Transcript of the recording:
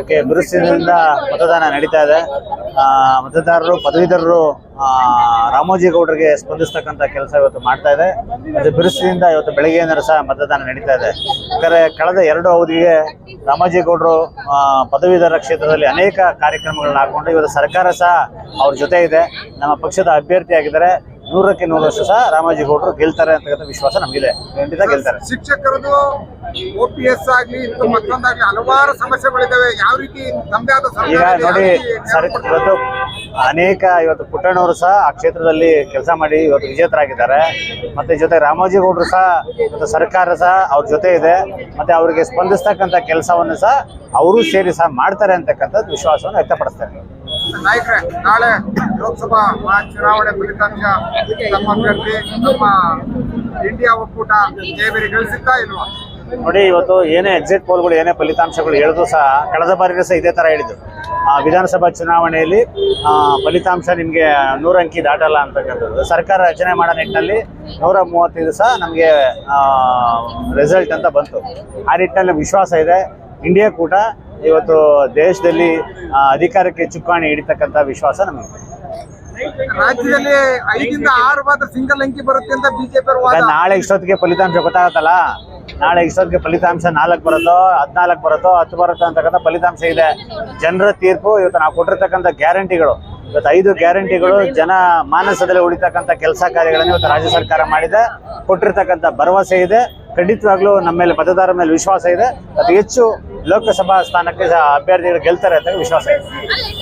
Okay, ಬಿರುಸಿನಿಂದ ಮತದಾನ ನಡೀತಾ ಇದೆ. ಮತದಾರರು, ಪದವೀಧರರು ರಾಮೋಜಿ ಗೌಡರಿಗೆ ಸ್ಪಂದಿಸ್ತಕ್ಕಂಥ ಕೆಲಸ ಇವತ್ತು ಮಾಡ್ತಾ ಇದೆ. ಮತ್ತು ಬಿರುಸಿನಿಂದ ಇವತ್ತು ಬೆಳಗ್ಗೆಯಿಂದ ಸಹ ಮತದಾನ ನಡೀತಾ ಇದೆ. ಯಾಕಂದರೆ ಕಳೆದ ಎರಡು ಅವಧಿಗೆ ರಾಮೋಜಿ ಗೌಡರು ಪದವೀಧರ ಕ್ಷೇತ್ರದಲ್ಲಿ ಅನೇಕ ಕಾರ್ಯಕ್ರಮಗಳನ್ನ ಹಾಕೊಂಡು ಇವತ್ತು ಸರ್ಕಾರ ಸಹ ಅವ್ರ ಜೊತೆ ಇದೆ. ನಮ್ಮ ಪಕ್ಷದ ಅಭ್ಯರ್ಥಿ ಆಗಿದ್ದಾರೆ ನೂರಕ್ಕೆ ನೂರಷ್ಟು ಸಹ ರಾಮಾಜಿ ಗೌಡರು ಗೆಲ್ತಾರೆ ಅಂತಕ್ಕಂಥ ವಿಶ್ವಾಸ ನಮಗಿದೆ. ಖಂಡಿತ ಗೆಲ್ತಾರೆ. ಶಿಕ್ಷಕರದು ಒ ಪಿ ಎಸ್ ಆಗಲಿ ಮತ್ತೊಂದಾಗಲಿ ಹಲವಾರು ಸಮಸ್ಯೆಗಳಿದ್ದಾವೆ ಯಾವ ರೀತಿ ತಮ್ಮದೇ ಆದ ಈಗ ನೋಡಿ ಸರ್ ಇವತ್ತು ಅನೇಕ ಇವತ್ತು ಪುಟ್ಟಣ್ಣವರು ಸಹ ಆ ಕ್ಷೇತ್ರದಲ್ಲಿ ಕೆಲಸ ಮಾಡಿ ಇವತ್ತು ವಿಜೇತರಾಗಿದ್ದಾರೆ. ಮತ್ತೆ ಜೊತೆ ರಾಮಾಜಿ ಗೌಡರು ಸಹ ಇವತ್ತು ಸರ್ಕಾರ ಸಹ ಅವ್ರ ಜೊತೆ ಇದೆ. ಮತ್ತೆ ಅವರಿಗೆ ಸ್ಪಂದಿಸ್ತಕ್ಕಂಥ ಕೆಲಸವನ್ನು ಸಹ ಅವರು ಸೇರಿ ಸಹ ಮಾಡ್ತಾರೆ ಅಂತಕ್ಕಂಥದ್ದು ವಿಶ್ವಾಸವನ್ನು ವ್ಯಕ್ತಪಡಿಸ್ತಾರೆ. ನಾಯಕರೇ, ನಾಳೆ ಲೋಕಸಭಾ ಚುನಾವಣೆ ಫಲಿತಾಂಶ ನಮ್ಮ ಅಭ್ಯರ್ಥಿ ನಮ್ಮ ಇಂಡಿಯಾ ಒಕ್ಕೂಟ ಜಯಬೇರಿ ಗಳಿಸುತ್ತಾ ಇಲ್ವಾ? ನೋಡಿ, ಇವತ್ತು ಏನೇ ಎಕ್ಸಿಟ್ ಪೋಲ್ಗಳು ಏನೇ ಫಲಿತಾಂಶಗಳು ಹೇಳಿದ್ರು ಸಹ ಕಳೆದ ಬಾರಿಗೂ ಸಹ ಇದೇ ತರ ಹೇಳಿದ್ರು. ವಿಧಾನಸಭಾ ಚುನಾವಣೆಯಲ್ಲಿ ಫಲಿತಾಂಶ ನಿಮಗೆ ನೂರಂಕಿ ದಾಟಲ್ಲ ಅಂತಕ್ಕಂಥದ್ದು. ಸರ್ಕಾರ ರಚನೆ ಮಾಡೋ ನಿಟ್ಟಿನಲ್ಲಿ ನೂರ ಮೂವತ್ತೈದು ಸಹ ನಮಗೆ ರಿಸಲ್ಟ್ ಅಂತ ಬಂತು. ಆ ನಿಟ್ಟಿನಲ್ಲಿ ವಿಶ್ವಾಸ ಇದೆ. ಇಂಡಿಯಾ ಕೂಟ ಇವತ್ತು ದೇಶದಲ್ಲಿ ಅಧಿಕಾರಕ್ಕೆ ಚುಕ್ಕಾಣಿ ಹಿಡಿತಕ್ಕಂಥ ವಿಶ್ವಾಸ ನಮಗೆ ರಾಜ್ಯದಲ್ಲಿ ಐದಿಂದ ಆರು ಮಾತ್ರ ಸಿಂಗಲ್ ಅಂಕಿ ಬರುತ್ತೆ ಅಂತ ಬಿಜೆಪಿ ನಾಳೆ ಇಷ್ಟೊತ್ತಿಗೆ ಫಲಿತಾಂಶ ಗೊತ್ತಾಗತ್ತಲ್ಲ? ನಾಳೆ ಇಷ್ಟೊತ್ತಿಗೆ ಫಲಿತಾಂಶ ನಾಲ್ಕು ಬರುತ್ತೋ ಹದಿನಾಲ್ಕು ಬರುತ್ತೋ ಹತ್ತು ಬರುತ್ತೋ ಅಂತಕ್ಕಂಥ ಫಲಿತಾಂಶ ಇದೆ. ಜನರ ತೀರ್ಪು ಇವತ್ತು ನಾವು ಕೊಟ್ಟಿರ್ತಕ್ಕಂಥ ಗ್ಯಾರಂಟಿಗಳು. ಇವತ್ತು ಐದು ಗ್ಯಾರಂಟಿಗಳು ಜನ ಮಾನಸದಲ್ಲಿ ಉಳಿತಕ್ಕಂಥ ಕೆಲಸ ಕಾರ್ಯಗಳನ್ನು ಇವತ್ತು ರಾಜ್ಯ ಸರ್ಕಾರ ಮಾಡಿದೆ. ಕೊಟ್ಟಿರ್ತಕ್ಕಂಥ ಭರವಸೆ ಇದೆ. ಖಂಡಿತವಾಗ್ಲೂ ನಮ್ಮ ಮೇಲೆ ಮತದಾರರ ಮೇಲೆ ವಿಶ್ವಾಸ ಇದೆ. ಅತಿ ಹೆಚ್ಚು ಲೋಕಸಭಾ ಸ್ಥಾನಕ್ಕೆ ಅಭ್ಯರ್ಥಿಗಳು ಗೆಲ್ತಾರೆ ಅಂತ ವಿಶ್ವಾಸ ಇದೆ.